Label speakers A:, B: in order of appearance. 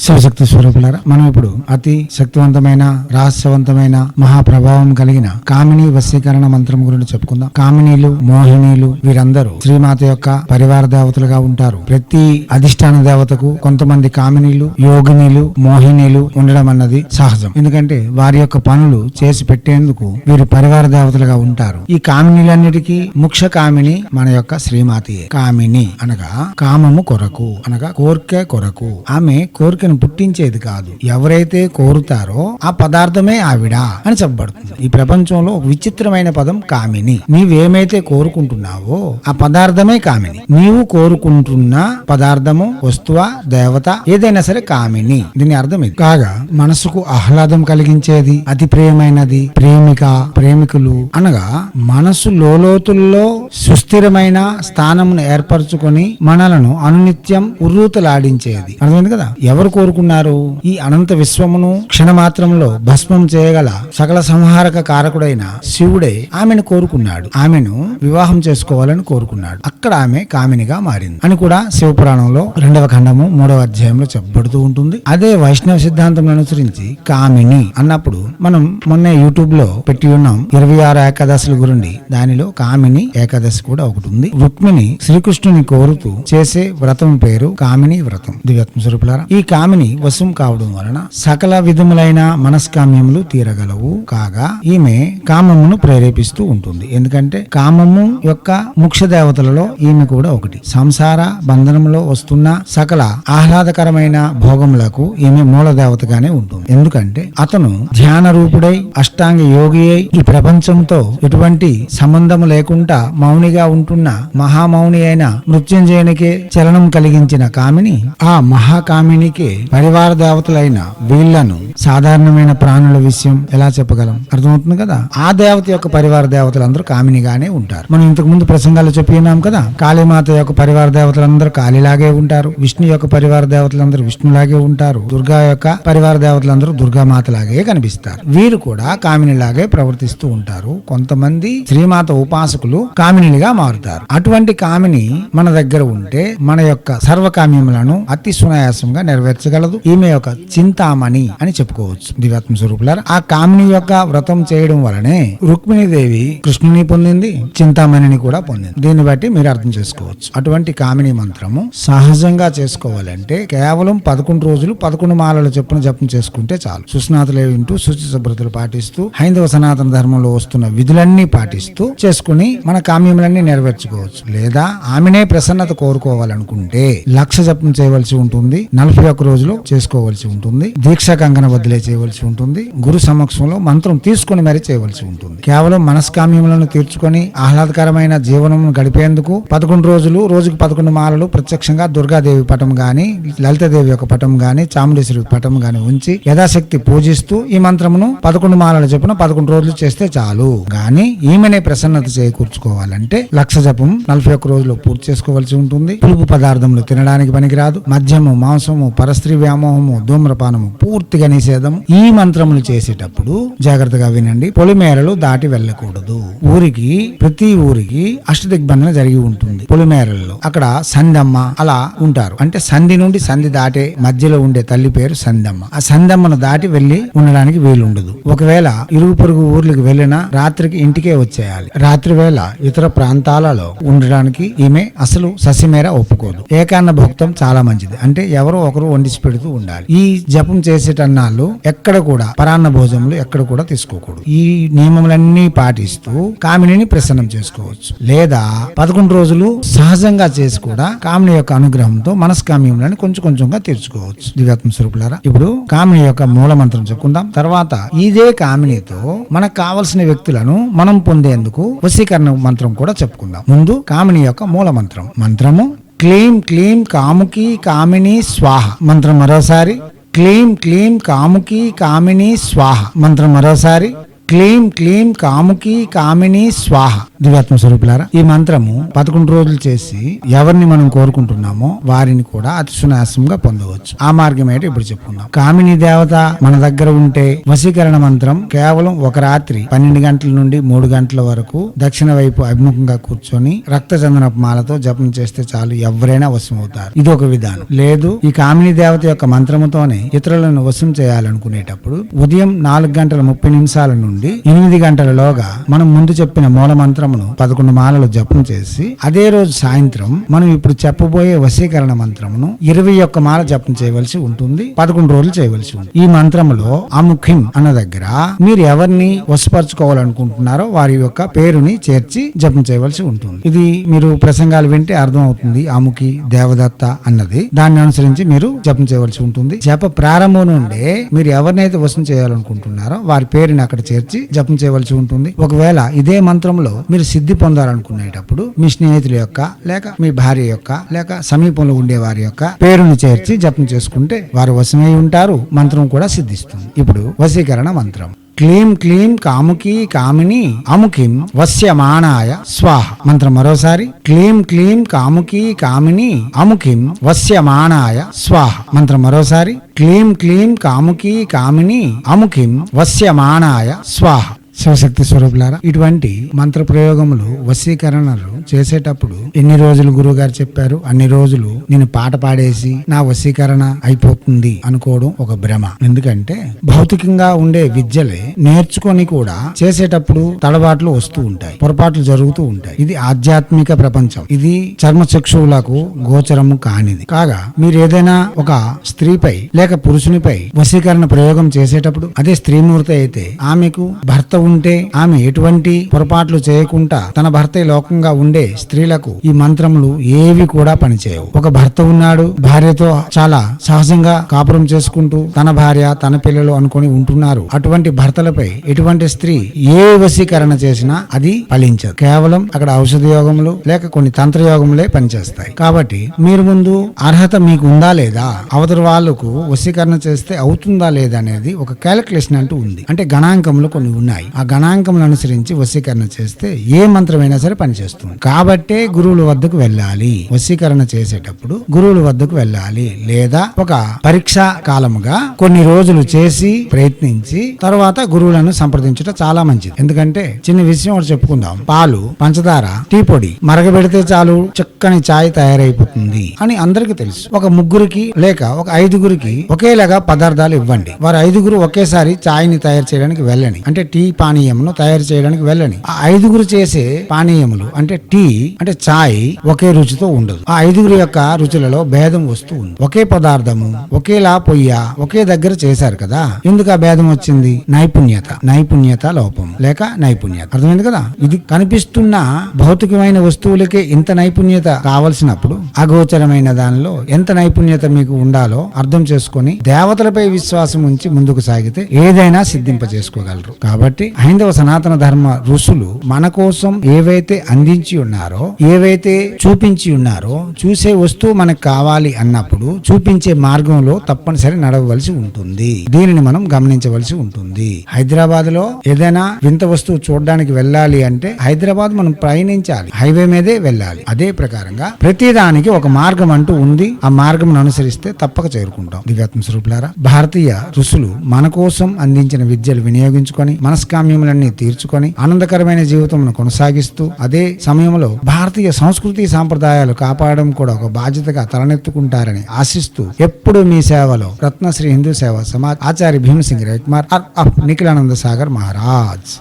A: శివశక్తి స్వరూపులారా మనం ఇప్పుడు అతి శక్తివంతమైన రహస్యవంతమైన మహాప్రభావం కలిగిన కామిని వశీకరణ మంత్రం గురించి చెప్పుకుందాం. కామినీలు మోహినీలు వీరందరూ శ్రీమాత యొక్క పరివార దేవతలుగా ఉంటారు. ప్రతి అధిష్టాన దేవతకు కొంతమంది కామినీలు యోగినీలు మోహినీలు ఉండడం అన్నది సహజం. ఎందుకంటే వారి యొక్క పనులు చేసి పెట్టేందుకు వీరు పరివార దేవతలుగా ఉంటారు. ఈ కామినీలన్నిటికీ ముఖ్య కామిని మన యొక్క శ్రీమాతయే. కామిని అనగా కామము కొరకు అనగా కోరిక కొరకు. ఆమె కోరిక కోరికను పుట్టించేది కాదు. ఎవరైతే కోరుతారో ఆ పదార్థమే ఆవిడ అని చెప్పబడుతుంది. ఈ ప్రపంచంలో ఒక విచిత్రమైన పదం కామిని. నీవేమైతే కోరుకుంటున్నావో ఆ పదార్థమే కామిని. నీవు కోరుకుంటున్న పదార్థము వస్తువా దేవత ఏదైనా సరే కామిని. దీని అర్థం ఇది. కాగా మనసుకు ఆహ్లాదం కలిగించేది అతి ప్రియమైనది ప్రేమిక ప్రేమికులు అనగా మనసు లోలోతుల్లో సుస్థిరమైన స్థానమును ఏర్పరచుకొని మనలను అనునిత్యం ఉర్రూతలాడించేది. అర్థమైంది కదా? ఎవరు కోరుకున్నారు. ఈ అనంత విశ్వమును క్షణమాత్రంలో భస్మం చేయగల సకల సంహారక కారకుడైన శివుడే ఆమెను కోరుకున్నాడు. ఆమెను వివాహం చేసుకోవాలని కోరుకున్నాడు. అక్కడ ఆమె కామినిగా మారింది. అని కూడా శివపురాణంలో రెండవ ఖండము మూడవ అధ్యాయంలో చెప్పబడుతూ ఉంటుంది. అదే వైష్ణవ సిద్ధాంతం అనుసరించి కామిని అన్నప్పుడు మనం మొన్న యూట్యూబ్లో పెట్టి ఉన్నాం. ఇరవై ఆరు ఏకాదశుల గురించి దానిలో కామిని ఏకాదశి కూడా ఒకటి ఉంది. రుక్మిణి శ్రీకృష్ణుని కోరుతూ చేసే వ్రతం పేరు కామిని వ్రతం. దివ్యాత్మ స్వరూపులారా? ఈ ఆమెని వశం కావడం వలన సకల విధములైన మనస్కామ్యములు తీరగలవు. కాగా ఈమె కామమును ప్రేరేపిస్తూ ఉంటుంది. ఎందుకంటే కామము యొక్క ముఖ్య దేవతలలో ఈమె కూడా ఒకటి. సంసార బంధనంలో వస్తున్న సకల ఆహ్లాదకరమైన భోగములకు ఈమె మూల దేవతగానే ఉంటుంది. ఎందుకంటే అతను ధ్యాన రూపుడై అష్టాంగ యోగి అయి ఈ ప్రపంచంతో ఎటువంటి సంబంధము లేకుండా మౌనిగా ఉంటున్న మహామౌని అయిన మృత్యుంజయునికే చలనం కలిగించిన కామిని ఆ మహాకామినికే పరివార దేవతలైన వీళ్ళను సాధారణమైన ప్రాణుల విషయం ఎలా చెప్పగలం? అర్థమవుతుంది కదా? ఆ దేవత యొక్క పరివార దేవతలందరూ కామినిగానే ఉంటారు. మనం ఇంతకు ముందు ప్రసంగాలు చెప్పినాం కదా కాళీమాత యొక్క పరివార దేవతలందరూ కాళీలాగే ఉంటారు. విష్ణు యొక్క పరివార దేవతలందరూ విష్ణులాగే ఉంటారు. దుర్గా యొక్క పరివార దేవతలందరూ దుర్గామాత లాగే కనిపిస్తారు. వీరు కూడా కామినిలాగే ప్రవర్తిస్తూ ఉంటారు. కొంతమంది శ్రీమాత ఉపాసకులు కామినిలుగా మారుతారు. అటువంటి కామిని మన దగ్గర ఉంటే మన యొక్క సర్వకామ్యములను అతి సునాయాసంగా నెరవేర్చగలదు ఈమె యొక్క చింతామణి అని చెప్పుకోవచ్చు. దివ్యాత్మ స్వరూపులారా ఆ కామిని యొక్క వ్రతం చేయడం వలనే రుక్మిణీదేవి కృష్ణుని పొందింది చింతామణిని కూడా పొందింది. దీన్ని బట్టి మీరు అర్థం చేసుకోవచ్చు. అటువంటి కామిని మంత్రము సహజంగా చేసుకోవాలంటే కేవలం పదకొండు రోజులు పదకొండు మాలలు చెప్పున జపం చేసుకుంటే చాలు. సుస్నాతులే వింటూ శుచి శుభ్రతలు పాటిస్తూ హైందవ సనాతన ధర్మంలో వస్తున్న విధులన్నీ పాటిస్తూ చేసుకుని మన కామ్యములన్నీ నెరవేర్చుకోవచ్చు. లేదా ఆమెనే ప్రసన్నత కోరుకోవాలనుకుంటే లక్ష జపం చేయవలసి ఉంటుంది. నలభై ఒక్క రోజులు చేసుకోవలసి ఉంటుంది. దీక్ష కంకణ బదిలీ చేయవలసి ఉంటుంది. గురు సమక్షంలో మంత్రం తీసుకుని మరీ చేయవలసి ఉంటుంది. కేవలం మనస్కామ్యములను తీర్చుకొని ఆహ్లాదకరమైన జీవనం గడిపేందుకు పదకొండు రోజులు రోజుకు పదకొండు మాలలు ప్రత్యక్షంగా దుర్గాదేవి పటం గాని లలితాదేవి యొక్క పటం గాని చాముండేశ్వరి పటం గాని ఉంచి యథాశక్తి పూజిస్తూ ఈ మంత్రమును పదకొండు మాలల చెప్పున పదకొండు రోజులు చేస్తే చాలు. గాని ఈమెనే ప్రసన్నత చేకూర్చుకోవాలంటే లక్ష జపం నలభై ఒక్క రోజులు పూర్తి చేసుకోవాల్సి ఉంటుంది. పులుపు పదార్థములు తినడానికి పనికిరాదు. మద్యము మాంసము స్త్రీ వ్యామోహము ధూమ్రపానము పూర్తిగా నిషేధం ఈ మంత్రములు చేసేటప్పుడు జాగ్రత్తగా వినండి. పొలిమేరలు దాటి వెళ్ళకూడదు. ఊరికి ప్రతి ఊరికి అష్టదిగ్బంధన జరిగి ఉంటుంది. పొలిమేరల్లో అక్కడ సందమ్మ అలా ఉంటారు. అంటే సంధి నుండి సంధి దాటే మధ్యలో ఉండే తల్లి పేరు సందమ్మ. ఆ సందమ్మను దాటి వెళ్ళి ఉండడానికి వీలు ఉండదు ఒకవేళ ఇరుగు పొరుగు ఊర్లకు వెళ్ళినా రాత్రికి ఇంటికే వచ్చేయాలి. రాత్రి వేళ ఇతర ప్రాంతాలలో ఉండడానికి ఈమె అసలు ససిమేర ఒప్పుకోదు. ఏకాన్న భక్తం చాలా మంచిది. అంటే ఎవరో ఒకరు వండి పెడుతూ ఉండాలి. ఈ జపం చేసేటన్నాళ్ళు ఎక్కడ కూడా పరాన్న భోజనములు ఎక్కడ కూడా తీసుకోకూడదు. ఈ నియమములన్నీ పాటిస్తూ కామినిని ప్రసన్నం చేసుకోవచ్చు. లేదా పదకొండు రోజులు సహజంగా చేసి కూడా కామిని యొక్క అనుగ్రహంతో మనస్కామ్యములను కొంచెం కొంచెంగా తీర్చుకోవచ్చు. దివ్యాత్మ స్వరూపులారా ఇప్పుడు కామిని యొక్క మూల మంత్రం చెప్పుకుందాం. తర్వాత ఇదే కామినితో మనకు కావలసిన వ్యక్తులను మనం పొందేందుకు వశీకరణ మంత్రం కూడా చెప్పుకుందాం. ముందు కామిని యొక్క మూల మంత్రం మంత్రము క్లీం క్లీం కాముకి కామిని స్వాహ. మంత్రం మరోసారి. క్లీం క్లీం కాముకి కామిని స్వాహ. మంత్రం మరోసారి. క్లీం క్లీం కాముకి కామిని స్వాహ. దివ్యాత్మ స్వరూపులారా ఈ మంత్రము పదకొండు రోజులు చేసి ఎవరిని మనం కోరుకుంటున్నామో వారిని కూడా అతి సునాశంగా పొందవచ్చు. ఆ మార్గం ఏంటో ఇప్పుడు చెప్పుకుందాం. కామిని దేవత మన దగ్గర ఉంటే వశీకరణ మంత్రం కేవలం ఒక రాత్రి పన్నెండు గంటల నుండి మూడు గంటల వరకు దక్షిణ వైపు అభిముఖంగా కూర్చొని రక్త చందనపు మాలతో జపం చేస్తే చాలు ఎవరైనా వశం అవుతారు ఇది ఒక విధానం. లేదు ఈ కామిని దేవత యొక్క మంత్రముతోనే ఇతరులను వశం చేయాలనుకునేటప్పుడు ఉదయం నాలుగు గంటల ముప్పై నిమిషాల నుండి ఎనిమిది గంటలలోగా మనం ముందు చెప్పిన మూల మంత్రమును పదకొండు మాలలు జపం చేసి అదే రోజు సాయంత్రం మనం ఇప్పుడు చెప్పబోయే వశీకరణ మంత్రమును ఇరవై ఒక్క మాల జపం చేయవలసి ఉంటుంది పదకొండు రోజులు చేయవలసి ఉంటుంది. ఈ మంత్రములో అముఖిం అన్న దగ్గర మీరు ఎవరిని వశపరచుకోవాలనుకుంటున్నారో వారి యొక్క పేరుని చేర్చి జపం చేయవలసి ఉంటుంది. ఇది మీరు ప్రసంగాలు వింటే అర్థం అవుతుంది అముఖి దేవదత్త అన్నది. దాన్ని అనుసరించి మీరు జపం చేయవలసి ఉంటుంది. జప ప్రారంభం నుండే మీరు ఎవరినైతే వశం చేయాలనుకుంటున్నారో వారి పేరుని అక్కడ చేర్చి జపం చేయవలసి ఉంటుంది. ఒకవేళ ఇదే మంత్రంలో మీరు సిద్ధి పొందాలనుకునేటప్పుడు మీ స్నేహితుల యొక్క లేక మీ భార్య యొక్క లేక సమీపంలో ఉండే వారి యొక్క పేరుని చేర్చి జపం చేసుకుంటే వారు వశమై ఉంటారు. మంత్రం కూడా సిద్ధిస్తుంది. ఇప్పుడు వశీకరణ మంత్రం. క్లీం క్లీం కాముకి కామిని అముకిం వస్యమానాయ స్వాహ. మంత్రం మరోసారి. క్లీం క్లీం కాముకి కామిని అముకిం వస్యమానాయ స్వాహ. మంత్రం మరోసారి. క్లీం క్లీం కాముకి కామిని అముకిం వస్యమానాయ స్వాహ. శివశక్తి స్వరూపులారా? ఇటువంటి మంత్ర ప్రయోగములు వశీకరణలు చేసేటప్పుడు ఎన్ని రోజులు గురువు గారు చెప్పారు? అన్ని రోజులు నేను పాట పాడేసి నా వశీకరణ అయిపోతుంది అనుకోవడం ఒక భ్రమ. ఎందుకంటే భౌతికంగా ఉండే విద్యలే నేర్చుకొని కూడా చేసేటప్పుడు తడబాట్లు వస్తూ ఉంటాయి పొరపాట్లు జరుగుతూ ఉంటాయి. ఇది ఆధ్యాత్మిక ప్రపంచం. ఇది చర్మ చక్షువులకు గోచరము కానిది. కాగా మీరు ఏదైనా ఒక స్త్రీపై లేక పురుషునిపై వశీకరణ ప్రయోగం చేసేటప్పుడు అదే స్త్రీమూర్తి అయితే ఆమెకు భర్త ఉంటే ఆమె ఎటువంటి పొరపాట్లు చేయకుండా తన భర్త లోకంగా ఉండే స్త్రీలకు ఈ మంత్రములు ఏవి కూడా పనిచేయవు. ఒక భర్త ఉన్నాడు భార్యతో చాలా సహజంగా కాపురం చేసుకుంటూ తన భార్య తన పిల్లలు అనుకొని ఉంటున్నారు. అటువంటి భర్తలపై ఎటువంటి స్త్రీ ఏ వశీకరణ చేసినా అది ఫలించదు. కేవలం అక్కడ ఔషధ యోగములు లేక కొన్ని తంత్ర యోగములే పనిచేస్తాయి. కాబట్టి మీరు ముందు అర్హత మీకు ఉందా లేదా? అవతల వాళ్ళకు వశీకరణ చేస్తే అవుతుందా లేదా అనేది ఒక క్యాలిక్యులేషన్ అంటూ ఉంది. అంటే గణాంకములు కొన్ని ఉన్నాయి. ఆ గణాంకం అనుసరించి వశీకరణ చేస్తే ఏ మంత్రమైనా సరే పనిచేస్తుంది. కాబట్టే గురువుల వద్దకు వెళ్ళాలి. వశీకరణ చేసేటప్పుడు గురువుల వద్దకు వెళ్ళాలి. లేదా ఒక పరీక్షా కాలముగా కొన్ని రోజులు చేసి ప్రయత్నించి తర్వాత గురువులను సంప్రదించడం చాలా మంచిది. ఎందుకంటే చిన్న విషయం ఒకటి చెప్పుకుందాం. పాలు పంచదార టీ పొడి మరగబెడితే చాలు చక్కని చాయ్ తయారైపోతుంది అని అందరికీ తెలుసు. ఒక ముగ్గురికి లేక ఒక ఐదుగురికి ఒకేలాగా పదార్థాలు ఇవ్వండి. వారు ఐదుగురు ఒకేసారి చాయ్ని తయారు చేయడానికి వెళ్ళని అంటే టీ పానీయమును తయారు చేయడానికి వెళ్ళని. ఆ ఐదుగురు చేసే పానీయములు అంటే టీ అంటే చాయ్ ఒకే రుచితో ఉండదు. ఆ ఐదుగురు యొక్క రుచులలో భేదం వస్తూ ఉంది. ఒకే పదార్థము ఒకేలా పొయ్య ఒకే దగ్గర చేశారు కదా. ఎందుకు ఆ భేదం వచ్చింది? నైపుణ్యత. నైపుణ్యత లోపం. లేక నైపుణ్యత. అర్థమైంది కదా? ఇది కనిపిస్తున్న భౌతికమైన వస్తువులకే ఇంత నైపుణ్యత కావలసినప్పుడు అగోచరమైన దానిలో ఎంత నైపుణ్యత మీకు ఉండాలో అర్థం చేసుకొని దేవతలపై విశ్వాసం ఉంచి ముందుకు సాగితే ఏదైనా సిద్ధింప చేసుకోగలరు కాబట్టి హైందవ సనాతన ధర్మ ఋషులు మన కోసం ఏవైతే అందించి ఉన్నారో ఏవైతే చూపించి ఉన్నారో చూసే వస్తువు మనకు కావాలి అన్నప్పుడు చూపించే మార్గంలో తప్పనిసరి నడవవలసి ఉంటుంది. దీనిని మనం గమనించవలసి ఉంటుంది. హైదరాబాద్లో ఏదైనా వింత వస్తువు చూడడానికి వెళ్ళాలి అంటే హైదరాబాద్ మనం ప్రయాణించాలి. హైవే మీదే వెళ్ళాలి. అదే ప్రకారంగా ప్రతిదానికి ఒక మార్గం అంటూ ఉంది. ఆ మార్గం అనుసరిస్తే తప్పక చేరుకుంటాం. దివ్యాత్మ స్వరూపులారా భారతీయ ఋషులు మన కోసం అందించిన విద్యలు వినియోగించుకొని మనస్కామ్యములన్నీ తీర్చుకొని ఆనందకరమైన జీవితమును కొనసాగిస్తూ అదే సమయంలో భారతీయ సంస్కృతి సాంప్రదాయాలు కాపాడడం కూడా ఒక బాధ్యతగా తలనెత్తుకుంటారని ఆశిస్తూ ఎప్పుడు మీ సేవలో రత్నశ్రీ హిందూ సేవ సమాజ్ ఆచార్య భీమసింగ్ రవికుమార్ ఆఫ్ నిఖిలానంద సాగర్ మహారాజ్.